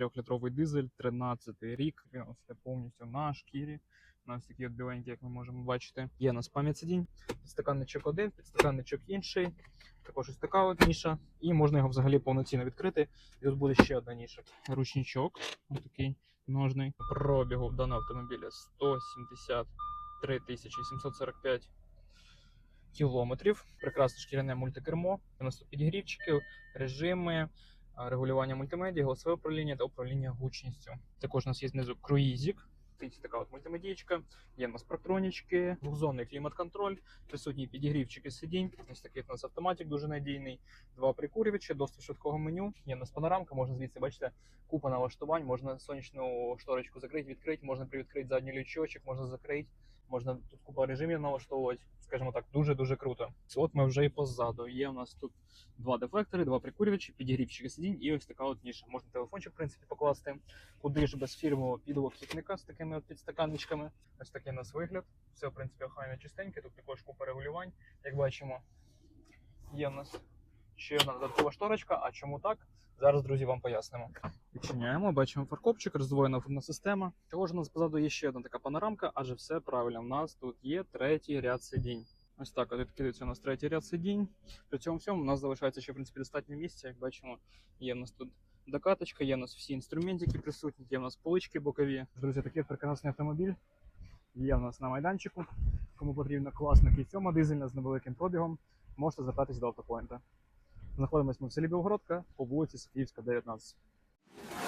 трьохлітровий дизель, 13 рік. Він ось повністю на шкірі. У нас такі от біленькі, як ми можемо бачити. Є у нас пам'ять сидінь, підстаканничок один, підстаканничок інший. Також ось така от ніша. І можна його взагалі повноцінно відкрити. І тут буде ще одна ніша. Ручничок, ось такий ножний. Пробігу даного автомобіля 173 745 кілометрів. Прекрасне шкіряне мультикермо. У нас тут підігрівчики, режими, регулювання мультимедіа, голосове управління та управління гучністю. Також у нас є знизу. Стоїть така от мультимедійка, є у нас протронічки, двохзонний клімат-контроль, присутні підігрівчики сидінь. Ось такий у нас автоматик дуже надійний. Два прикурювачі, доступ швидкого меню. Є у нас панорамка, можна звідси бачите, купа налаштувань. Можна сонячну шторочку закрити, відкрити, можна привідкрити задній лючочок, можна закрити. Можна тут купа режимів налаштовувати, скажімо так, дуже-дуже круто. От ми вже і позаду. Є у нас тут два дефлектори, два прикурювачі, підігрівчики сидінь і ось така от ніша. Можна телефончик, в принципі, покласти. Куди ж без фірмового підлокітника з такими от підстаканничками. Ось такий у нас вигляд. Все, в принципі, охайно чистеньке. Тут також купа регулювань. Як бачимо, є у нас ще одна додаткова шторочка. А чому так? Зараз, друзі, вам пояснимо. Відчиняємо, бачимо фаркопчик, роздвоєна фарбна система. Чого ж у нас позаду є ще одна така панорамка, адже все правильно. У нас тут є третій ряд сидінь. Ось так, от відкидається у нас третій ряд сидінь. При цьому всьому у нас залишається ще в принципі достатньо місця. Як бачимо, є в нас тут докаточка, є у нас всі інструментики присутні, є у нас полички бокові. Друзі, такий прекрасний автомобіль. Є у нас на майданчику. Кому потрібна класна кільцьома дизельна з невеликим пробігом, можете звертатись до автопоінта. Знаходимося ми в селі Білгородка по вулиці Софіївська, 19.